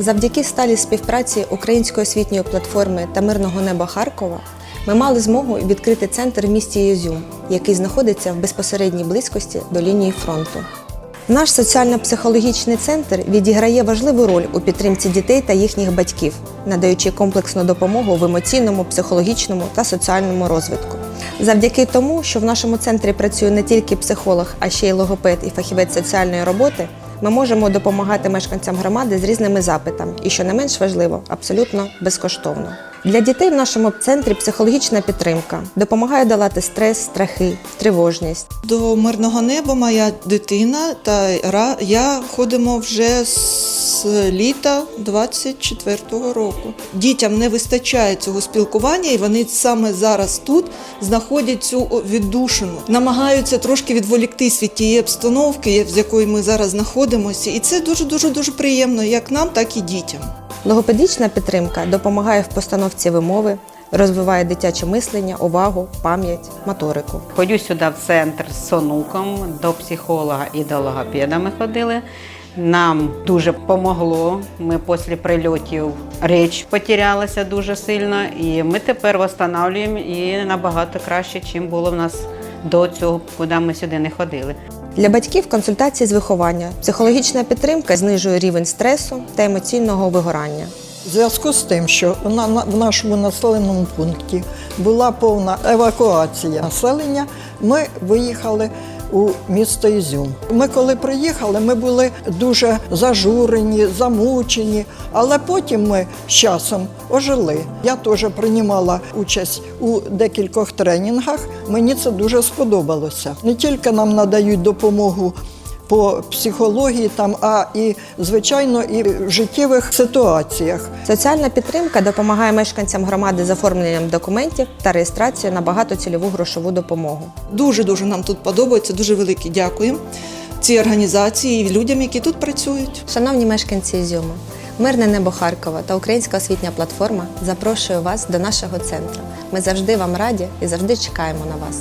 Завдяки сталій співпраці Української освітньої платформи та мирного неба Харкова ми мали змогу відкрити центр в місті Ізюм, який знаходиться в безпосередній близькості до лінії фронту. Наш соціально-психологічний центр відіграє важливу роль у підтримці дітей та їхніх батьків, надаючи комплексну допомогу в емоційному, психологічному та соціальному розвитку. Завдяки тому, що в нашому центрі працює не тільки психолог, а ще й логопед і фахівець соціальної роботи, ми можемо допомагати мешканцям громади з різними запитами і, що не менш важливо, абсолютно безкоштовно. Для дітей в нашому центрі психологічна підтримка допомагає долати стрес, страхи, тривожність. До мирного неба моя дитина та я ходимо вже з літа 24-го року. Дітям не вистачає цього спілкування, і вони саме зараз тут знаходять цю віддушину, намагаються трошки відволіктись від тієї обстановки, з якою ми зараз знаходимося, і це дуже дуже дуже приємно, як нам, так і дітям. Логопедична підтримка допомагає в постановці вимови, розвиває дитяче мислення, увагу, пам'ять, моторику. Ходю сюди в центр з онуком, до психолога і до логопеда ми ходили. Нам дуже помогло. Ми після прильотів річ потерялася дуже сильно, і ми тепер встановлюємо і набагато краще, ніж було в нас до цього, куди ми сюди не ходили. Для батьків консультації з виховання, психологічна підтримка знижує рівень стресу та емоційного вигорання. У зв'язку з тим, що в нашому населеному пункті була повна евакуація населення, ми виїхали у місто Ізюм. Ми коли приїхали, ми були дуже зажурені, замучені, але потім ми з часом ожили. Я теж приймала участь у декількох тренінгах. Мені це дуже сподобалося. Не тільки нам надають допомогу по психології, там, а і звичайно і в життєвих ситуаціях. Соціальна підтримка допомагає мешканцям громади з оформленням документів та реєстрацією на багатоцільову грошову допомогу. Дуже дуже нам тут подобається. Дуже велике дякую цій організації і людям, які тут працюють. Шановні мешканці Ізюму, Мирне небо Харкова та Українська освітня платформа запрошує вас до нашого центру. Ми завжди вам раді і завжди чекаємо на вас.